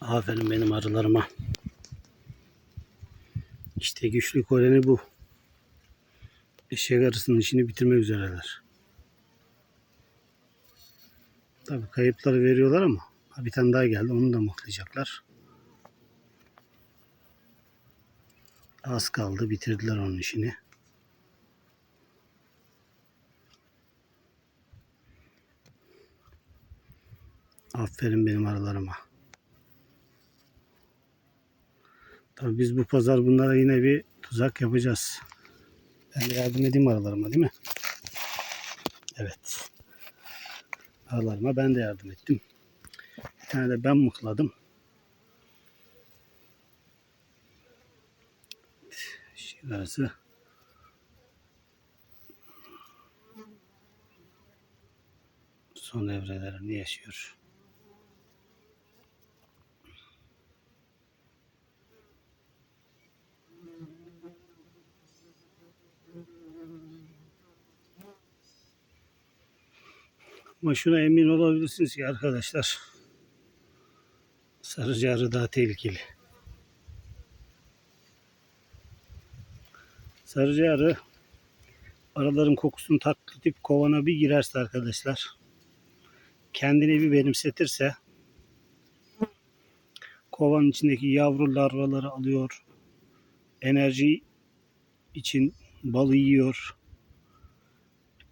Aferin benim arılarıma. İşte güçlü koloni bu. Eşek arısının işini bitirmek üzereler. Tabii kayıpları veriyorlar ama bir tane daha geldi. Onu da mutlayacaklar. Az kaldı. Bitirdiler onun işini. Aferin benim arılarıma. Tabii biz bu pazar bunlara yine bir tuzak yapacağız. Ben de yardım edeyim arılarıma değil mi? Evet. Arılarıma ben de yardım ettim. Bir tane de ben mıkladım. Şurası. Son evrelerini yaşıyor. Ama şuna emin olabilirsiniz ki arkadaşlar. Sarıcı arı daha tehlikeli. Sarıcı arı arıların kokusunu taklit edip kovana bir girerse arkadaşlar kendini bir benimsetirse kovanın içindeki yavru larvaları alıyor. Enerji için balı yiyor.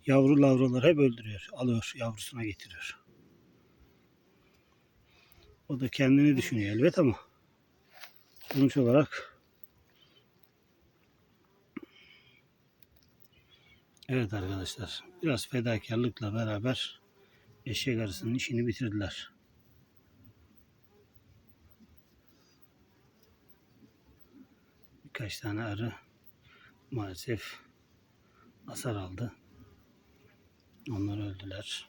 Yavru lavraları hep öldürüyor. Alıyor yavrusuna getiriyor. O da kendini düşünüyor elbet ama sonuç olarak Evet arkadaşlar biraz fedakarlıkla beraber eşek arısının işini bitirdiler. Birkaç tane arı maalesef hasar aldı. Onlar öldüler.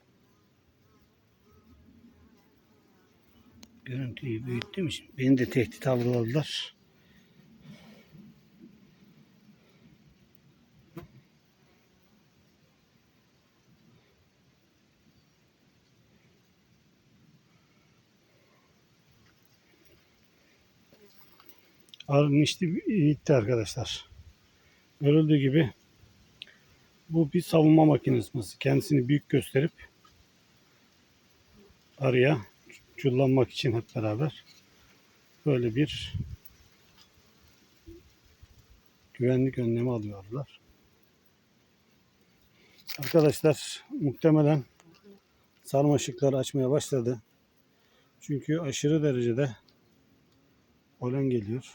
Görüntüyü büyüttüğüm için beni de tehdit algıladılar. Arının işi bitti arkadaşlar. Görüldüğü gibi bu bir savunma makinesi. Kendisini büyük gösterip arıya çullanmak için hep beraber böyle bir güvenlik önlemi alıyorlar. Arkadaşlar muhtemelen sarmaşıklar açmaya başladı. Çünkü aşırı derecede polen geliyor.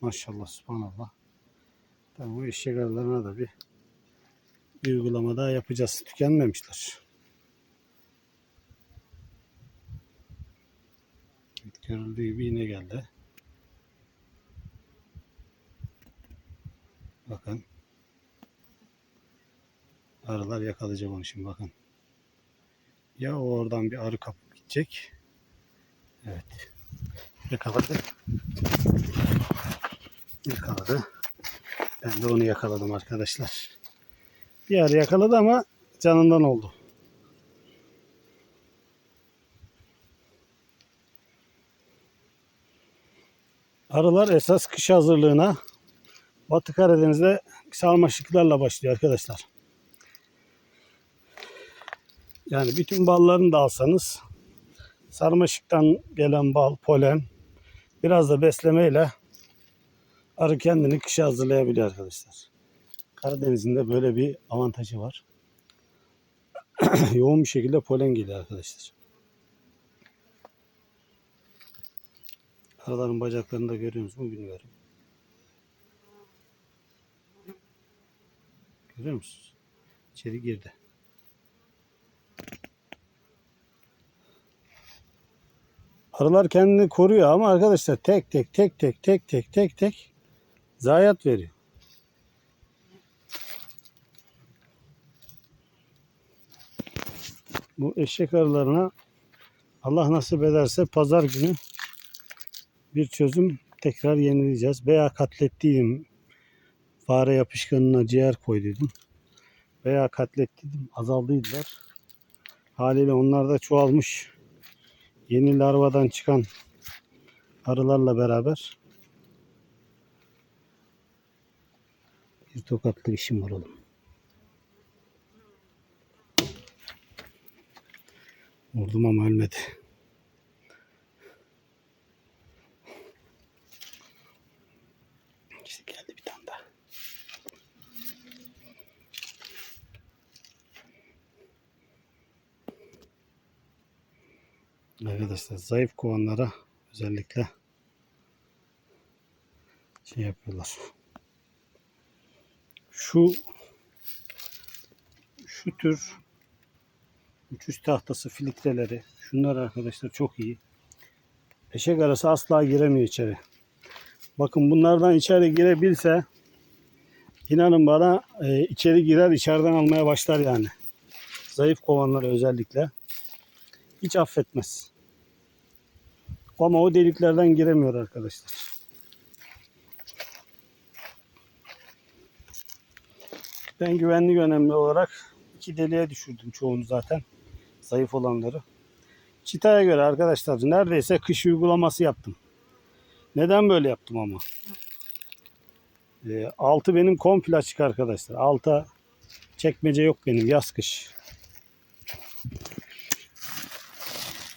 Maşallah subhanallah. Tabii bu eşek arılarına da bir bir uygulama daha yapacağız. Tükenmemişler. Görüldüğü gibi yine geldi. Bakın. Arılar yakalayacak onu şimdi bakın. Ya oradan bir arı kapıp gidecek. Evet. Yakaladı. Yakaladı. Ben de onu yakaladım arkadaşlar. Bir arı yakaladı ama canından oldu. Arılar esas kış hazırlığına Batı Karadeniz'de sarmaşıklarla başlıyor arkadaşlar. Yani bütün ballarını da alsanız sarmaşıktan gelen bal, polen biraz da beslemeyle arı kendini kışa hazırlayabiliyor arkadaşlar. Karadeniz'in de böyle bir avantajı var. Yoğun bir şekilde polen geliyor arkadaşlar. Arıların bacaklarını da görüyor musunuz bilmiyorum. Görüyor musunuz? İçeri girdi. Arılar kendini koruyor ama arkadaşlar tek tek tek tek tek tek tek tek zayiat veriyor. Bu eşek arılarına Allah nasip ederse pazar günü bir çözüm tekrar yenileyeceğiz. Veya katlettiğim fare yapışkanına ciğer koyduydum. Veya katlettiydim azaldıydılar. Haliyle onlar da çoğalmış. Yeni larvadan çıkan arılarla beraber bir tokatlı işim var oğlum. Vurdum ama ölmedi. İşte geldi bir tane daha. Arkadaşlar zayıf kovanlara özellikle şey yapıyorlar. Şu şu tür uçuş tahtası filtreleri şunlar arkadaşlar çok iyi. Eşek arası asla giremiyor içeri. Bakın bunlardan içeri girebilse inanın bana e, içeri girer içeriden almaya başlar yani. Zayıf kovanları özellikle. Hiç affetmez. Ama o deliklerden giremiyor arkadaşlar. Ben güvenlik önemli olarak iki deliğe düşürdüm çoğunu zaten. Zayıf olanları. Çitaya göre arkadaşlar neredeyse kış uygulaması yaptım. Neden böyle yaptım ama? Ee, altı benim komple açık arkadaşlar. Alta çekmece yok benim yaz kış.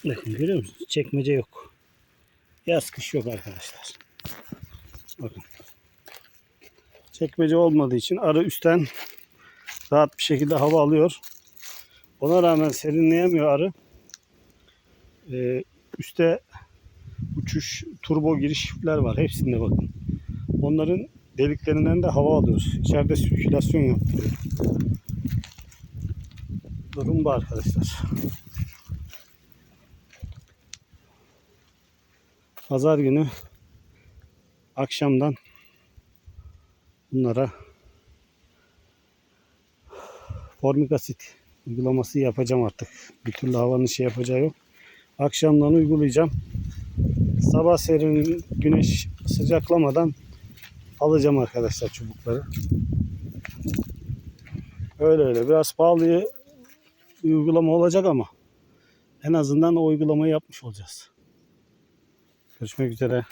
Bakın görüyor musunuz? Çekmece yok. Yaz kış yok arkadaşlar. Bakın. Çekmece olmadığı için arı üstten rahat bir şekilde hava alıyor. Ona rağmen serinleyemiyor arı. Ee, üstte uçuş turbo girişler var. Hepsinde bakın. Onların deliklerinden de hava alıyoruz. İçeride sirkülasyon yaptırıyor. Durum bu arkadaşlar. Pazar günü akşamdan bunlara formik asit uygulaması yapacağım artık. Bir türlü havanın şey yapacağı yok. Akşamdan uygulayacağım. Sabah serin güneş sıcaklamadan alacağım arkadaşlar çubukları. Öyle öyle. Biraz pahalı uygulama olacak ama en azından o uygulamayı yapmış olacağız. Görüşmek üzere.